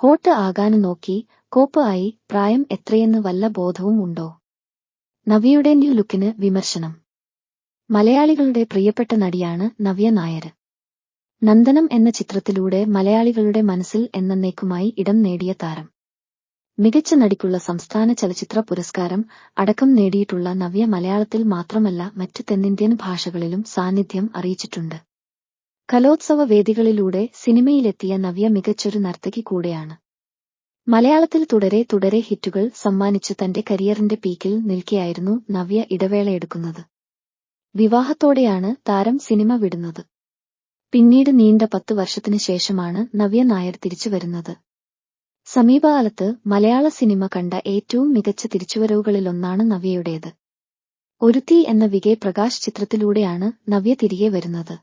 Hot ആകാന് നോക്കി കോപ്പ് ആയി പ്രായം എത്രയെന്ന് വല്ല ബോധവും ഉണ്ടോ? നവ്യയുടെ ന്യൂ ലുക്കിന് വിമർശനം. മലയാളികളുടെ പ്രിയപ്പെട്ട നടിയാണ് നവ്യ നായർ. നന്ദനം എന്ന ചിത്രത്തിലൂടെ മലയാളികളുടെ മനസ്സിൽ എന്നേക്കുമായി ഇടം നേടിയ താരം. മികച്ച നടിക്കുള്ള സംസ്ഥാന ചലച്ചിത്ര പുരസ്കാരം അടക്കം നേടിയിട്ടുള്ള നവ്യ മലയാളത്തിൽ മാത്രമല്ല മറ്റ് തെന്നിന്ത്യൻ ഭാഷകളിലും സാന്നിധ്യം അറിയിച്ചിട്ടുണ്ട്. കലോത്സവ വേദികളിലൂടെ സിനിമയിലെത്തിയ നവ്യ മികച്ചൊരു നർത്തകി കൂടെയാണ്. മലയാളത്തിൽ തുടരെ തുടരെ ഹിറ്റുകൾ സമ്മാനിച്ച് തന്റെ കരിയറിന്റെ പീക്കിൽ നിൽക്കെയായിരുന്നു നവ്യ ഇടവേളയെടുക്കുന്നത് വിവാഹത്തോടെയാണ് താരം സിനിമ വിടുന്നത്. പിന്നീട് നീണ്ട പത്തു വർഷത്തിനു ശേഷമാണ് നവ്യ നായർ തിരിച്ചു വരുന്നത്. സമീപകാലത്ത് മലയാള സിനിമ കണ്ട ഏറ്റവും മികച്ച തിരിച്ചുവരവുകളിലൊന്നാണ് നവ്യയുടേത്. ഒരുത്തി എന്ന വികെ പ്രകാശ് ചിത്രത്തിലൂടെയാണ് നവ്യ തിരികെ വരുന്നത്.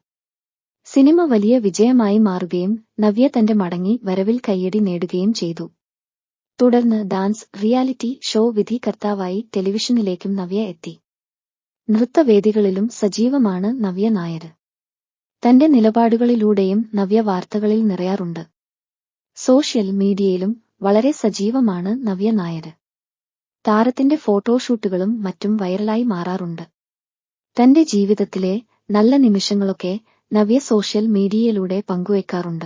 സിനിമ വലിയ വിജയമായി മാറുകയും നവ്യ തന്റെ മടങ്ങി വരവിൽ കയ്യടി നേടുകയും ചെയ്തു. തുടർന്ന് ഡാൻസ് റിയാലിറ്റി ഷോ വിധികർത്താവായി ടെലിവിഷനിലേക്കും നവ്യ എത്തി. നൃത്തവേദികളിലും സജീവമാണ് നവ്യ നായർ. തന്റെ നിലപാടുകളിലൂടെയും നവ്യ വാർത്തകളിൽ നിറയാറുണ്ട്. സോഷ്യൽ മീഡിയയിലും വളരെ സജീവമാണ് നവ്യ നായർ. താരത്തിന്റെ ഫോട്ടോഷൂട്ടുകളും മറ്റും വൈറലായി മാറാറുണ്ട്. തന്റെ ജീവിതത്തിലെ നല്ല നിമിഷങ്ങളൊക്കെ നവ്യ സോഷ്യൽ മീഡിയയിലൂടെ പങ്കുവയ്ക്കാറുണ്ട്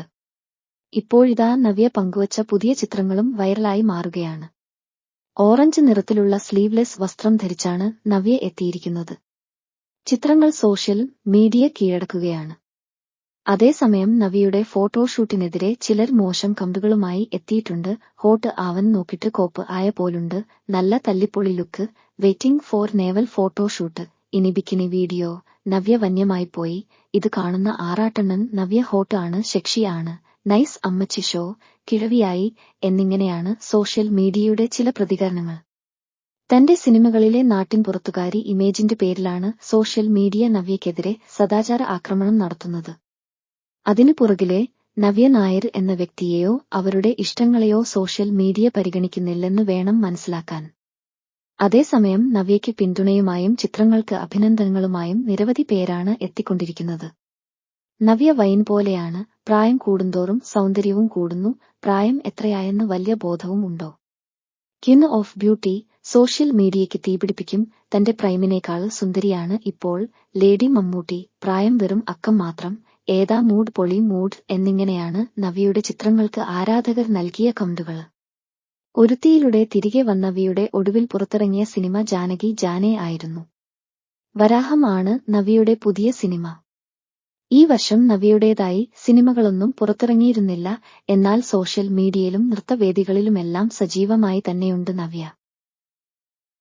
ഇപ്പോഴിതാ നവ്യ പങ്കുവച്ച പുതിയ ചിത്രങ്ങളും വൈറലായി മാറുകയാണ്. ഓറഞ്ച് നിറത്തിലുള്ള സ്ലീവ്ലെസ് വസ്ത്രം ധരിച്ചാണ് നവ്യ എത്തിയിരിക്കുന്നത്. ചിത്രങ്ങൾ സോഷ്യൽ മീഡിയ കീഴടക്കുകയാണ്. അതേസമയം നവിയുടെ ഫോട്ടോഷൂട്ടിനെതിരെ ചിലർ മോശം കമ്പുകളുമായി എത്തിയിട്ടുണ്ട്. ഹോട്ട് ആവൻ നോക്കിട്ട് കോപ്പ് ആയ പോലുണ്ട്. നല്ല തല്ലിപ്പൊളി look. Waiting for navel photoshoot. ഇനി ബിക്കിനി വീഡിയോ നവ്യ വന്യമായി പോയി. ഇത് കാണുന്ന ആറാട്ടെണ്ണൻ നവ്യ ഹോട്ടാണ് ശക്ഷിയാണ്. നൈസ് അമ്മച്ചി ഷോ കിഴവിയായി എന്നിങ്ങനെയാണ് സോഷ്യൽ മീഡിയയുടെ ചില പ്രതികരണങ്ങൾ. തന്റെ സിനിമകളിലെ നാട്ടിൻ പുറത്തുകാരി ഇമേജിന്റെ പേരിലാണ് സോഷ്യൽ മീഡിയ നവ്യക്കെതിരെ സദാചാര ആക്രമണം നടത്തുന്നത്. അതിനു പുറകിലെ നവ്യ നായർ എന്ന വ്യക്തിയെയോ അവരുടെ ഇഷ്ടങ്ങളെയോ സോഷ്യൽ മീഡിയ പരിഗണിക്കുന്നില്ലെന്ന് വേണം മനസ്സിലാക്കാൻ. അതേസമയം നവ്യയ്ക്ക് പിന്തുണയുമായും ചിത്രങ്ങൾക്ക് അഭിനന്ദനങ്ങളുമായും നിരവധി പേരാണ് എത്തിക്കൊണ്ടിരിക്കുന്നത്. നവ്യ വൈൻ പോലെയാണ് പ്രായം കൂടുന്തോറും സൗന്ദര്യവും കൂടുന്നു പ്രായം എത്രയായെന്ന് വലിയ ബോധവും ഉണ്ടോ? കിങ് ഓഫ് ബ്യൂട്ടി സോഷ്യൽ മീഡിയയ്ക്ക് തീപിടിപ്പിക്കും തന്റെ പ്രൈമിനേക്കാൾ സുന്ദരിയാണ് ഇപ്പോൾ ലേഡി മമ്മൂട്ടി പ്രായം വെറും അക്കം മാത്രം ഏതാ മൂഡ് പൊളി മൂഡ് എന്നിങ്ങനെയാണ് നവ്യയുടെ ചിത്രങ്ങൾക്ക് ആരാധകർ നൽകിയ കമന്റുകൾ. ഒരുത്തിയിലൂടെ തിരികെ വന്നവിയുടെ ഒടുവിൽ പുറത്തിറങ്ങിയ സിനിമ ജാനകി ജാനെ ആയിരുന്നു. വരാഹമാണ് നവിയുടെ പുതിയ സിനിമ. ഈ വർഷം നവിയുടേതായി സിനിമകളൊന്നും പുറത്തിറങ്ങിയിരുന്നില്ല എന്നാൽ സോഷ്യൽ മീഡിയയിലും നൃത്തവേദികളിലുമെല്ലാം സജീവമായി തന്നെയുണ്ട് നവ്യ.